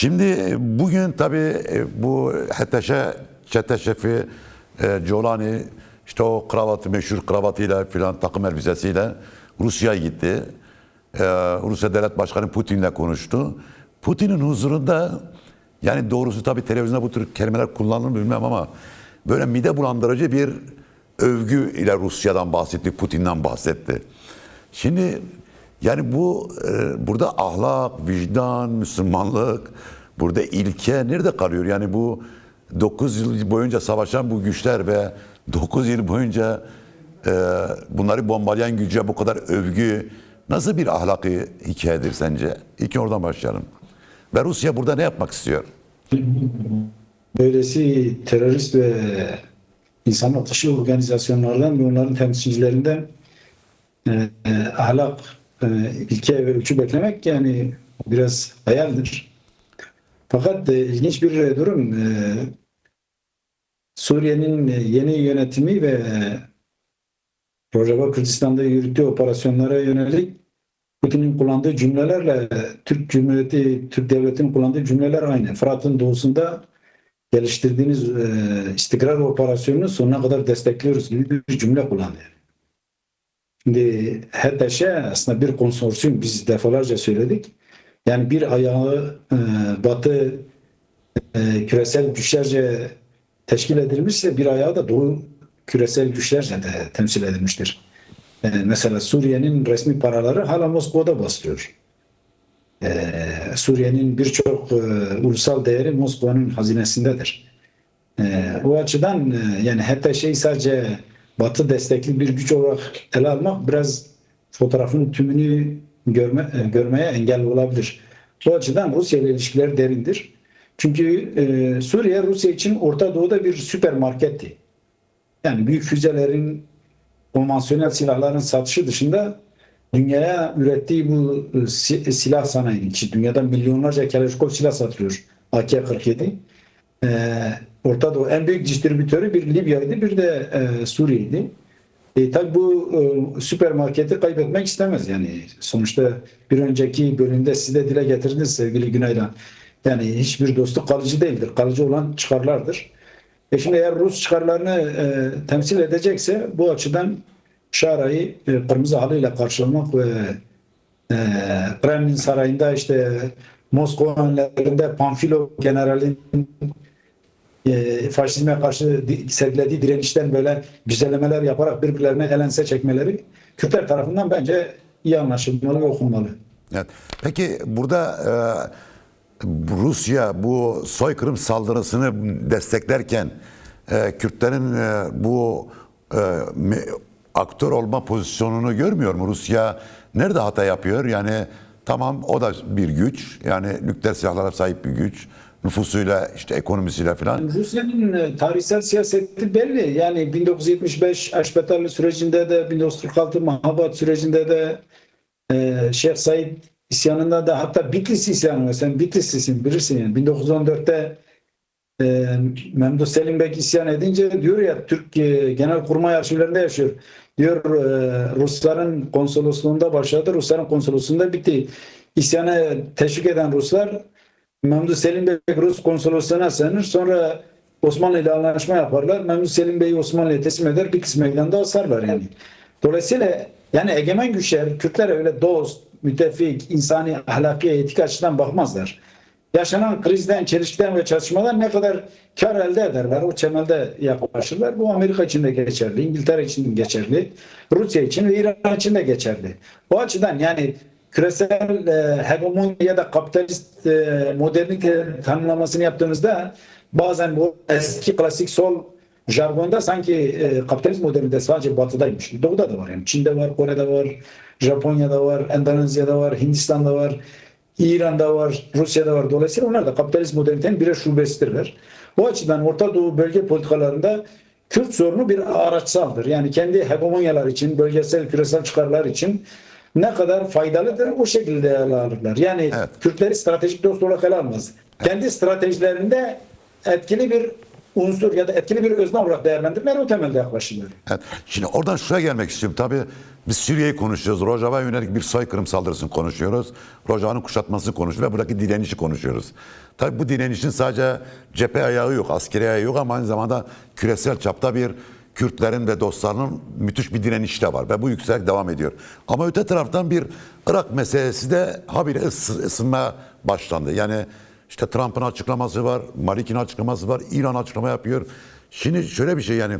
Şimdi e, bugün tabii e, bu HTŞ, çete şefi e, Colani işte o kravatı meşhur kravatıyla filan takım elbisesiyle Rusya'ya gitti. E, Rusya Devlet Başkanı Putin'le konuştu. Putin'in huzurunda yani doğrusu tabii televizyonda bu tür kelimeler kullanılır bilmem ama böyle mide bulandırıcı bir övgü ile Rusya'dan bahsetti, Putin'den bahsetti. Şimdi yani bu e, burada ahlak, vicdan, Müslümanlık, burada ilke nerede kalıyor? Yani bu 9 yıl boyunca savaşan bu güçler ve 9 yıl boyunca e, bunları bombalayan güce bu kadar övgü nasıl bir ahlaki hikayedir sence? İlk oradan başlayalım. Ve Rusya burada ne yapmak istiyor? böylesi terörist ve insan dışı organizasyonlardan ve onların temsilcilerinden e, e, ahlak, ilke ve ölçü beklemek yani biraz hayaldir. Fakat e, ilginç bir durum e, Suriye'nin yeni yönetimi ve Rojava Kürdistan'da yürüttüğü operasyonlara yönelik Putin'in kullandığı cümlelerle Türk Cumhuriyeti, Türk Devleti'nin kullandığı cümleler aynı. Fırat'ın doğusunda geliştirdiğiniz e, istikrar operasyonunu sonuna kadar destekliyoruz gibi bir cümle kullandı. Şimdi HTŞ aslında bir konsorsiyum biz defalarca söyledik. Yani bir ayağı e, batı e, küresel güçlerce teşkil edilmişse bir ayağı da doğu küresel güçlerce de temsil edilmiştir. E, mesela Suriye'nin resmi paraları hala Moskova'da basılıyor. Ee, Suriye'nin birçok e, ulusal değeri Moskova'nın hazinesindedir. Ee, bu açıdan e, yani hatta şey sadece Batı destekli bir güç olarak ele almak biraz fotoğrafın tümünü görme, e, görmeye engel olabilir. Bu açıdan Rusya ile ilişkiler derindir. Çünkü e, Suriye Rusya için Orta Doğu'da bir süpermarketti. Yani büyük füzelerin, konvansiyonel silahların satışı dışında dünyaya ürettiği bu e, si- silah sanayi ki dünyada milyonlarca Kalashnikov silah satılıyor. AK-47. Ee, Orta Doğu en büyük distribütörü bir Libya'ydı bir de e, Suriye'ydi. E, tabi bu e, süpermarketi kaybetmek istemez yani. Sonuçta bir önceki bölümde siz de dile getirdiniz sevgili Günay'la. Yani hiçbir dostluk kalıcı değildir. Kalıcı olan çıkarlardır. E şimdi eğer Rus çıkarlarını e, temsil edecekse bu açıdan Şara'yı e, kırmızı halıyla karşılamak ve e, Kremlin sarayında işte Moskova önlerinde Pamfilo generalin e, faşizme karşı di- sergilediği direnişten böyle güzellemeler yaparak birbirlerine elense çekmeleri Kürtler tarafından bence iyi anlaşılmalı ve okunmalı. Evet. Peki burada e, Rusya bu soykırım saldırısını desteklerken e, Kürtlerin e, bu e, aktör olma pozisyonunu görmüyor mu? Rusya nerede hata yapıyor? Yani tamam o da bir güç. Yani nükleer silahlara sahip bir güç. Nüfusuyla işte ekonomisiyle falan. Rusya'nın e, tarihsel siyaseti belli. Yani 1975 Aşpetarlı sürecinde de 1946 Mahabat sürecinde de e, Şeyh Said isyanında da hatta Bitlis isyanı sen Bitlislisin bilirsin yani 1914'te e, Memduh Selim Bek isyan edince diyor ya Türk e, Genelkurmay arşivlerinde yaşıyor. Diyor e, Rusların konsolosluğunda başladı. Rusların konsolosluğunda bitti. İsyanı teşvik eden Ruslar Memduh Selim Bey Rus konsolosluğuna sığınır. Sonra Osmanlı ile anlaşma yaparlar. Memduh Selim Bey'i Osmanlı'ya teslim eder. Bir kısmı meydanda asarlar yani. Dolayısıyla yani egemen güçler Kürtler öyle dost, müttefik, insani, ahlaki, etik açıdan bakmazlar. Yaşanan krizden, çelişkiden ve çatışmadan ne kadar kar elde ederler, o çemelde yaklaşırlar. Bu Amerika için de geçerli, İngiltere için de geçerli, Rusya için ve İran için de geçerli. O açıdan yani küresel e, hegemonya ya da kapitalist e, modernite tanımlamasını yaptığınızda bazen bu eski klasik sol jargonda sanki e, kapitalist modernite sadece batıdaymış. Doğuda da var yani. Çin'de var, Kore'de var, Japonya'da var, Endonezya'da var, Hindistan'da var, İran'da var, Rusya'da var. Dolayısıyla onlar da kapitalist modernitenin birer şubesidirler. O açıdan Orta Doğu bölge politikalarında Kürt sorunu bir araçsaldır. Yani kendi hegemonyalar için, bölgesel, küresel çıkarlar için ne kadar faydalıdır o şekilde ele alırlar. Yani Evet. Kürtleri stratejik dost olarak ele almaz. Kendi stratejilerinde etkili bir unsur ya da etkili bir özne olarak değerlendirmeler o temelde yaklaşılıyor. Evet. Şimdi oradan şuraya gelmek istiyorum. Tabii biz Suriye'yi konuşuyoruz. Rojava'ya yönelik bir soykırım saldırısını konuşuyoruz. Rojava'nın kuşatmasını konuşuyoruz ve buradaki direnişi konuşuyoruz. Tabii bu direnişin sadece cephe ayağı yok, askeri ayağı yok ama aynı zamanda küresel çapta bir Kürtlerin ve dostlarının müthiş bir direnişi de var ve bu yüksek devam ediyor. Ama öte taraftan bir Irak meselesi de habire ısı- ısınmaya başlandı. Yani işte Trump'ın açıklaması var, Malik'in açıklaması var, İran açıklama yapıyor. Şimdi şöyle bir şey yani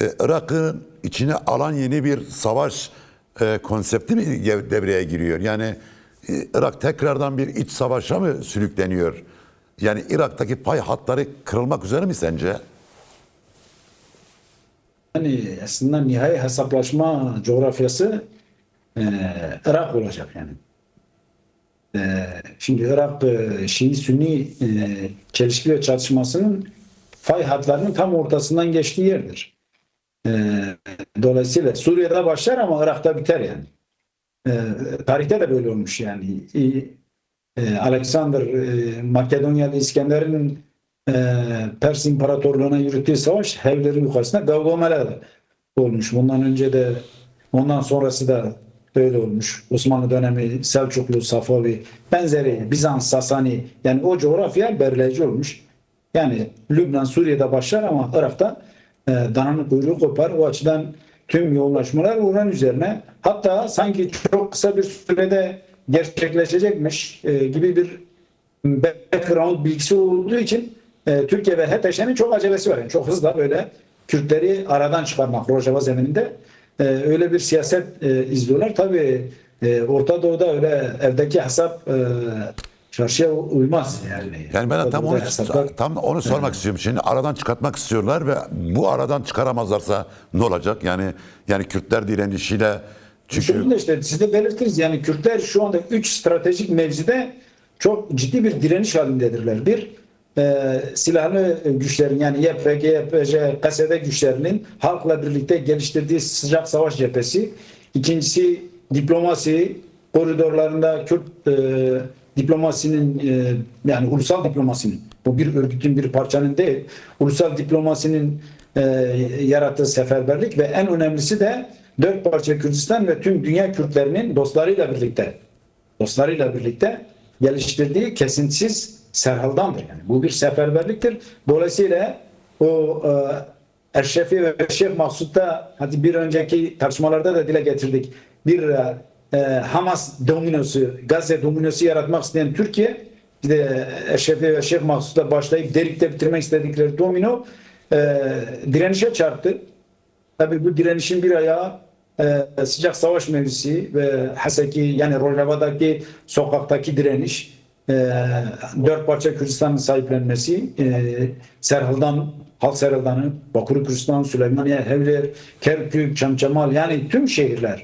e, Irak'ın içine alan yeni bir savaş e, konsepti mi devreye giriyor? Yani e, Irak tekrardan bir iç savaşa mı sürükleniyor? Yani Irak'taki pay hatları kırılmak üzere mi sence? Yani aslında nihai hesaplaşma coğrafyası e, Irak olacak yani. E, şimdi Irak e, Şii-Sünni e, çelişki ve çatışmasının fay hatlarının tam ortasından geçtiği yerdir. E, dolayısıyla Suriye'de başlar ama Irak'ta biter yani. E, tarihte de böyle olmuş yani. E, Alexander e, Makedonyalı İskender'in Pers İmparatorluğu'na yürüttüğü savaş Hevlerin yukarısında Gavgamela olmuş. Bundan önce de ondan sonrası da öyle olmuş. Osmanlı dönemi Selçuklu, Safavi, benzeri Bizans, Sasani yani o coğrafya belirleyici olmuş. Yani Lübnan, Suriye'de başlar ama Irak'ta e, dananın kuyruğu kopar. O açıdan tüm yoğunlaşmalar oran üzerine hatta sanki çok kısa bir sürede gerçekleşecekmiş e, gibi bir background bilgisi olduğu için e, Türkiye ve HTŞ'nin çok acelesi var. Yani çok hızlı böyle Kürtleri aradan çıkarmak Rojava zemininde e, öyle bir siyaset e, izliyorlar. Tabii e, Orta Doğu'da öyle evdeki hesap e, çarşıya uymaz yani. Yani ben Orta tam onu hesaplar- tam onu sormak istiyorum. Şimdi aradan çıkartmak istiyorlar ve bu aradan çıkaramazlarsa ne olacak? Yani yani Kürtler direnişiyle çünkü Şöyle işte siz de belirtiriz yani Kürtler şu anda 3 stratejik mevzide çok ciddi bir direniş halindedirler. Bir e, silahlı güçlerin yani YPG, YPJ, KSD güçlerinin halkla birlikte geliştirdiği sıcak savaş cephesi. İkincisi diplomasi koridorlarında Kürt e, diplomasinin e, yani ulusal diplomasinin bu bir örgütün bir parçanın değil ulusal diplomasinin e, yarattığı seferberlik ve en önemlisi de dört parça Kürdistan ve tüm dünya Kürtlerinin dostlarıyla birlikte dostlarıyla birlikte geliştirdiği kesintisiz serhaldandır. Yani bu bir seferberliktir. Dolayısıyla o e, Eşrefi ve Şeyh Maksud'da hadi bir önceki tartışmalarda da dile getirdik. Bir e, e, Hamas dominosu, Gazze dominosu yaratmak isteyen Türkiye bir de Eşrefi ve Şeyh Maksud'da başlayıp Derik'te bitirmek istedikleri domino e, direnişe çarptı. Tabii bu direnişin bir ayağı e, sıcak savaş mevzisi ve Haseki yani Rojava'daki sokaktaki direniş e, dört parça Kürdistan'ın sahiplenmesi e, Serhal'dan Halk Serhal'dan'ı Bakır Kürdistan, Süleymaniye, Hevler, Kerkük, Çamçamal yani tüm şehirler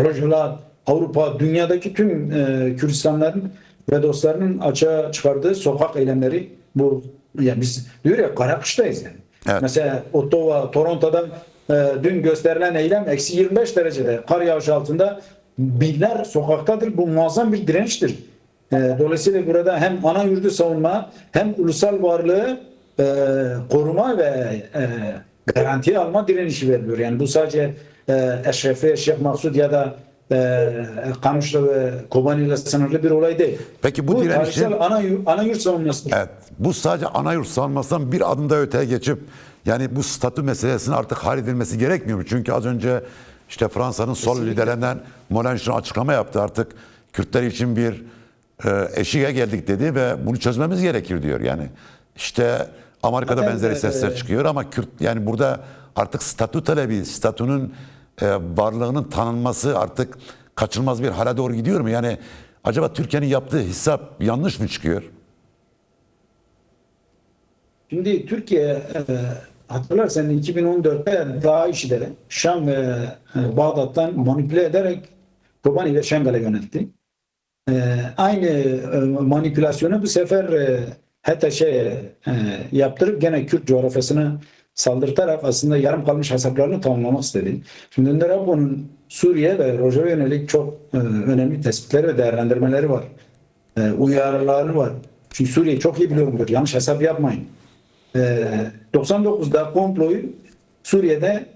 Rojava, Avrupa, dünyadaki tüm e, Kürdistanların ve dostlarının açığa çıkardığı sokak eylemleri bu yani biz diyor ya kara kıştayız yani. Evet. Mesela Ottawa, Toronto'da e, dün gösterilen eylem eksi 25 derecede kar yağışı altında binler sokaktadır. Bu muazzam bir dirençtir. E, dolayısıyla burada hem ana yurdu savunma hem ulusal varlığı e, koruma ve e, garantiye alma direnişi veriliyor. Yani bu sadece e, Eşrefi, Şeyh Maksud ya da e, Kamışlı ve Kobani ile sınırlı bir olay değil. Peki bu bu direnişin- ana, ana yurt savunmasıdır. Evet. Bu sadece ana yurt savunmasından bir adım da öteye geçip yani bu statü meselesinin artık halledilmesi gerekmiyor mu? Çünkü az önce işte Fransa'nın sol liderlerinden Molenchon açıklama yaptı artık Kürtler için bir eşiğe geldik dedi ve bunu çözmemiz gerekir diyor. Yani işte Amerika'da Zaten, benzeri sesler çıkıyor ama Kürt yani burada artık statü talebi, statünün e, varlığının tanınması artık kaçınılmaz bir hale doğru gidiyor mu? Yani acaba Türkiye'nin yaptığı hesap yanlış mı çıkıyor? Şimdi Türkiye e, hatırlarsan 2014'te DAEŞ'i de Şam ve e, Bağdat'tan manipüle ederek Kobani ve Şengal'e yöneltti. E, aynı e, manipülasyonu bu sefer e, HTŞ'ye e, yaptırıp gene Kürt coğrafyasını saldırtarak aslında yarım kalmış hesaplarını tamamlamak istedi. Şimdi Önder Apo'nun Suriye ve Rojava yönelik çok önemli tespitleri ve değerlendirmeleri var. Uyarıları var. Çünkü Suriye'yi çok iyi biliyorumdur. Yanlış hesap yapmayın. e, 99'da komployu Suriye'de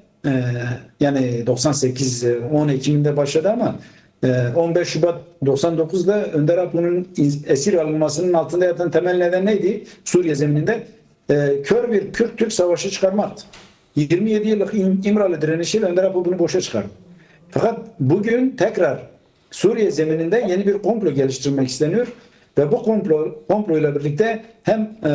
yani 98 e, 10 Ekim'de başladı ama 15 Şubat 99'da Önder Apo'nun esir alınmasının altında yatan temel neden neydi? Suriye zemininde e, kör bir Kürt-Türk savaşı çıkarmaktı. 27 yıllık İm- İmralı direnişiyle Önder Apo bunu boşa çıkardı. Fakat bugün tekrar Suriye zemininde yeni bir komplo geliştirmek isteniyor ve bu komplo komployla birlikte hem e,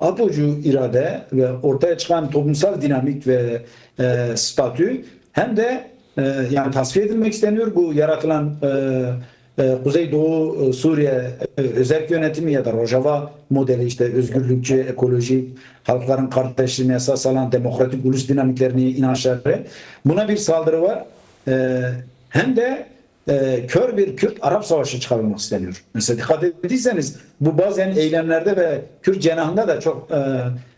Apocu irade ve ortaya çıkan toplumsal dinamik ve e, statü hem de yani tasfiye edilmek isteniyor bu yaratılan e, e, Kuzeydoğu e, Suriye özel yönetimi ya da Rojava modeli işte özgürlükçü, ekolojik, halkların kardeşliğine esas alan demokratik ulus dinamiklerini, inançları buna bir saldırı var. E, hem de e, kör bir Kürt-Arap savaşı çıkarılmak isteniyor. Mesela dikkat ettiyseniz bu bazen eylemlerde ve Kürt cenahında da çok e,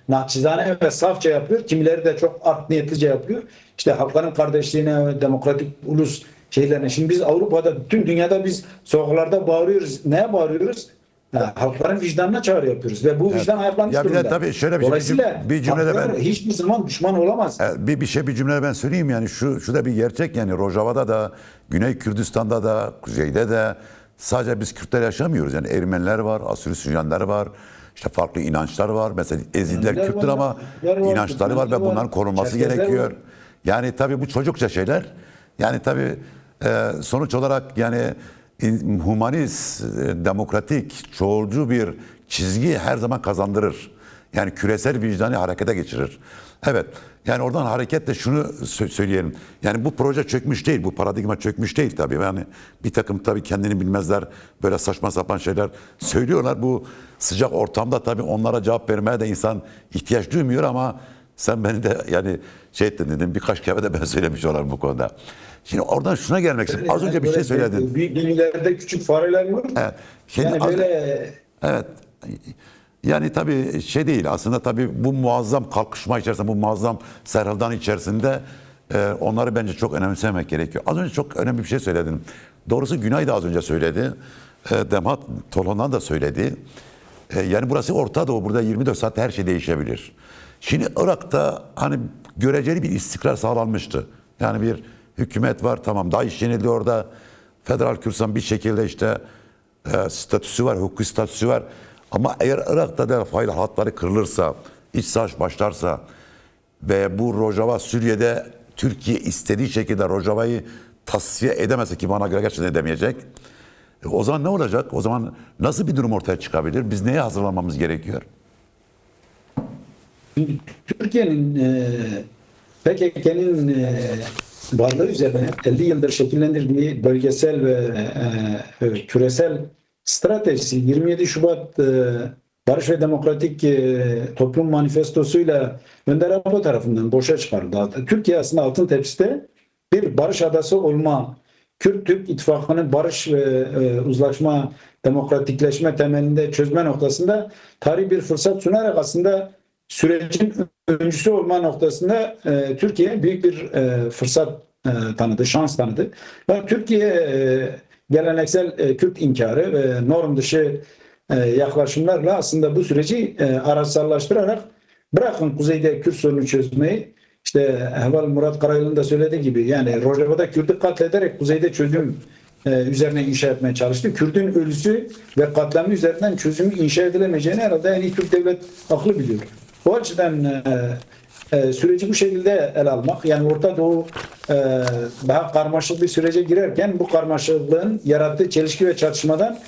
naçizane ve safça yapıyor. Kimileri de çok art niyetlice yapıyor. İşte halkların kardeşliğine ve demokratik ulus şeylerine. Şimdi biz Avrupa'da, tüm dünyada biz sokaklarda bağırıyoruz. Neye bağırıyoruz? Ha, halkların vicdanına çağrı yapıyoruz ve bu vicdan ayaklanmış Ya bir de durumda. tabii şöyle bir şey, Dolayısıyla bir cümlede ben- hiçbir zaman düşman olamaz. E, Bir, bir şey bir cümle ben söyleyeyim yani şu şu da bir gerçek yani Rojava'da da Güney Kürdistan'da da kuzeyde de sadece biz Kürtler yaşamıyoruz yani Ermeniler var, Asuri Süryaniler var. İşte farklı inançlar var. Mesela Ezidiler Ermeniler Kürttür var, ama var, inançları var ve bunların korunması Çerkezler gerekiyor. var. Yani tabii bu çocukça şeyler. Yani tabii e, sonuç olarak yani humanist, e, demokratik, çoğulcu bir çizgi her zaman kazandırır. Yani küresel vicdanı harekete geçirir. Evet. Yani oradan hareketle şunu sö- söyleyelim. Yani bu proje çökmüş değil. Bu paradigma çökmüş değil tabii. Yani bir takım tabii kendini bilmezler. Böyle saçma sapan şeyler söylüyorlar. Bu sıcak ortamda tabii onlara cevap vermeye de insan ihtiyaç duymuyor ama sen beni de yani şey ettin dedim birkaç kere de ben söylemiş olayım bu konuda. Şimdi oradan şuna gelmek istiyorum. Az önce bir şey söyledin. Büyük gemilerde küçük fareler var. Evet. Şimdi yani böyle Evet. Yani tabii şey değil aslında tabii bu muazzam kalkışma içerisinde bu muazzam serhaldan içerisinde e, onları bence çok önemsemek gerekiyor. Az önce çok önemli bir şey söyledin. Doğrusu Günay da az önce söyledi. E, Demat Tolon'dan da söyledi. E, yani burası Orta Doğu. Burada 24 saatte her şey değişebilir. Şimdi Irak'ta hani göreceli bir istikrar sağlanmıştı. Yani bir hükümet var tamam DAEŞ yenildi orada. Federal Kürsan bir şekilde işte e, statüsü var, hukuki statüsü var. Ama eğer Irak'ta da fail hatları kırılırsa, iç savaş başlarsa ve bu Rojava Suriye'de Türkiye istediği şekilde Rojava'yı tasfiye edemezse ki bana göre gerçekten edemeyecek. E, o zaman ne olacak? O zaman nasıl bir durum ortaya çıkabilir? Biz neye hazırlanmamız gerekiyor? Türkiye'nin e, PKK'nın e, varlığı üzerine 50 yıldır şekillendirdiği bölgesel ve e, e, küresel stratejisi 27 Şubat e, Barış ve Demokratik e, Toplum Manifestosu'yla Önder Apo tarafından boşa çıkarıldı. Türkiye aslında altın tepside bir barış adası olma, Kürt-Türk ittifakını barış ve e, uzlaşma, demokratikleşme temelinde çözme noktasında tarihi bir fırsat sunarak aslında sürecin öncüsü olma noktasında e, Türkiye büyük bir e, fırsat e, tanıdı, şans tanıdı. Ve Türkiye e, geleneksel e, Kürt inkarı ve norm dışı e, yaklaşımlarla aslında bu süreci e, araçsallaştırarak bırakın kuzeyde Kürt sorunu çözmeyi işte Heval Murat Karayıl'ın da söylediği gibi yani Rojava'da Kürt'ü katlederek kuzeyde çözüm e, üzerine inşa etmeye çalıştı. Kürt'ün ölüsü ve katliamı üzerinden çözümü inşa edilemeyeceğini herhalde en iyi Türk devlet aklı biliyor. O açıdan e, e, süreci bu şekilde ele almak yani Orta Doğu e, daha karmaşık bir sürece girerken bu karmaşıklığın yarattığı çelişki ve çatışmadan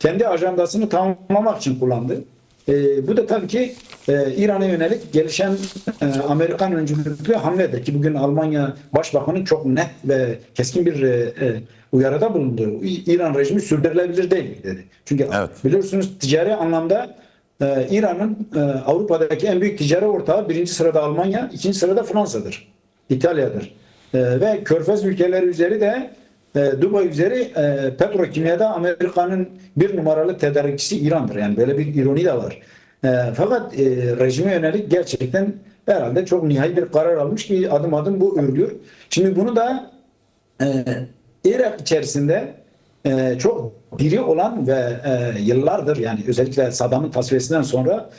kendi ajandasını tamamlamak için kullandı. E, bu da tabii ki e, İran'a yönelik gelişen e, Amerikan öncülüklü hamledir ki bugün Almanya Başbakanı çok net ve keskin bir e, e, uyarıda bulundu. İran rejimi sürdürülebilir değil dedi. Çünkü Evet. biliyorsunuz ticari anlamda e, İran'ın e, Avrupa'daki en büyük ticari ortağı birinci sırada Almanya, ikinci sırada Fransa'dır. İtalya'dır. E, ve Körfez ülkeleri üzeri de e, Dubai üzeri e, petrokimyada Amerika'nın bir numaralı tedarikçisi İran'dır. Yani böyle bir ironi de var. E, fakat e, rejime yönelik gerçekten herhalde çok nihai bir karar almış ki adım adım bu örülüyor. Şimdi bunu da e, Irak içerisinde e, çok diri olan ve e, yıllardır yani özellikle Saddam'ın tasfiyesinden sonra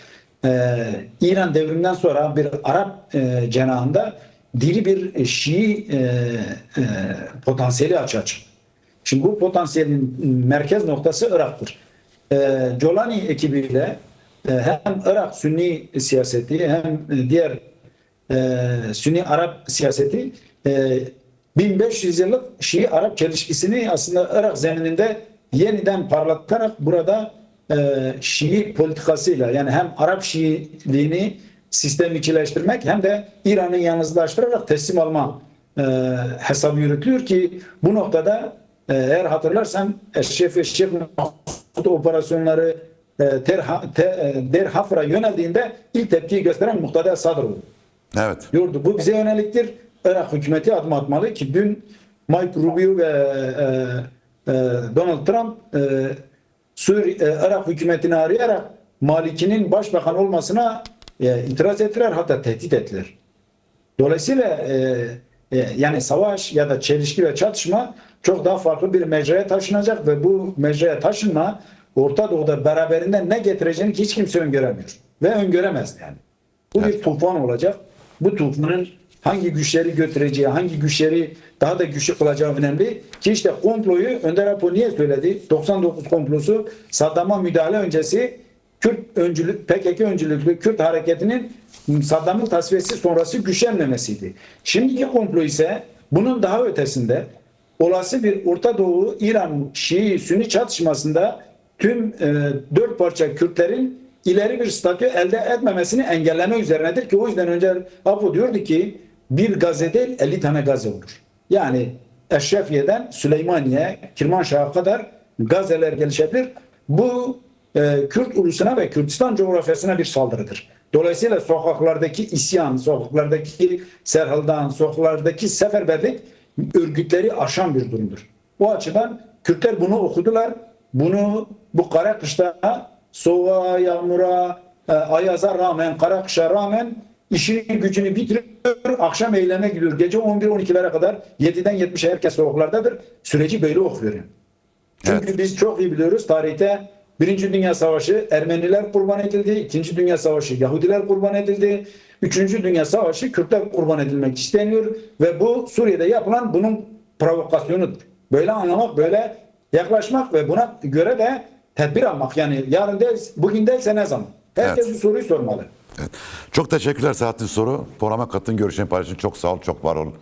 e, İran devriminden sonra bir Arap e, cenahında diri bir Şii e, potansiyeli açığa çıktı. Şimdi bu potansiyelin merkez noktası Irak'tır. Jolani ekibiyle hem Irak Sünni siyaseti hem diğer Sünni Arap siyaseti 1500 yıllık Şii Arap çelişkisini aslında Irak zemininde yeniden parlatarak burada e, Şii politikasıyla yani hem Arap Şiiliğini sistemikleştirmek hem de İran'ı yalnızlaştırarak teslim alma e, hesabı yürütülüyor ki bu noktada e, eğer hatırlarsan Eşref ve Şeyh Mahmut operasyonları e, Terha, te, e, Der Hafr'a yöneldiğinde ilk tepkiyi gösteren Muhteda Sadr oldu. Evet. Diyordu bu bize yöneliktir. Irak hükümeti adım atmalı ki dün Mike Rubio ve e, e, Donald Trump e, Suriye, e, Irak hükümetini arayarak Maliki'nin başbakan olmasına e, itiraz ettiler hatta tehdit ettiler. Dolayısıyla e, e, yani savaş ya da çelişki ve çatışma çok daha farklı bir mecraya taşınacak ve bu mecraya taşınma Orta Doğu'da beraberinde ne getireceğini hiç kimse öngöremiyor. Ve öngöremez yani. Bu bir tufan olacak. Bu tufanın hangi güçleri götüreceği, hangi güçleri daha da güçlü kılacağı önemli. Ki işte komployu Önder Apo niye söyledi? 99 komplosu Saddam'a müdahale öncesi Kürt öncülük, PKK öncülüklü Kürt hareketinin Saddam'ın tasfiyesi sonrası güçlenmemesiydi. Şimdiki komplo ise bunun daha ötesinde olası bir Orta Doğu İran Şii Sünni çatışmasında tüm e, dört parça Kürtlerin ileri bir statü elde etmemesini engellemek üzerinedir ki o yüzden önce Apo diyordu ki bir gazete değil 50 tane gazete olur. Yani Eşrefiye'den Süleymaniye, Kirmanşah'a kadar gazeler gelişebilir. Bu e, Kürt ulusuna ve Kürdistan coğrafyasına bir saldırıdır. Dolayısıyla sokaklardaki isyan, sokaklardaki serhaldan, sokaklardaki seferberlik örgütleri aşan bir durumdur. Bu açıdan Kürtler bunu okudular. Bunu bu kara kışta soğuğa, yağmura, e, ayaza rağmen, kara kışa rağmen işini gücünü bitiriyor. Akşam eyleme gidiyor. Gece 11-12'lere kadar 7'den 70'e herkes sokaklardadır. Süreci böyle okuyor. Çünkü Evet. biz çok iyi biliyoruz tarihte Birinci Dünya Savaşı Ermeniler kurban edildi. İkinci Dünya Savaşı Yahudiler kurban edildi. Üçüncü Dünya Savaşı Kürtler kurban edilmek isteniyor. Ve bu Suriye'de yapılan bunun provokasyonudur. Böyle anlamak, böyle yaklaşmak ve buna göre de tedbir almak. Yani yarın değil, bugün değilse ne zaman? Herkes Evet. bu soruyu sormalı. evet. Çok teşekkürler Selahattin Soru. Programa katıldığın görüşlerini paylaştın. Çok sağ ol, çok var olun.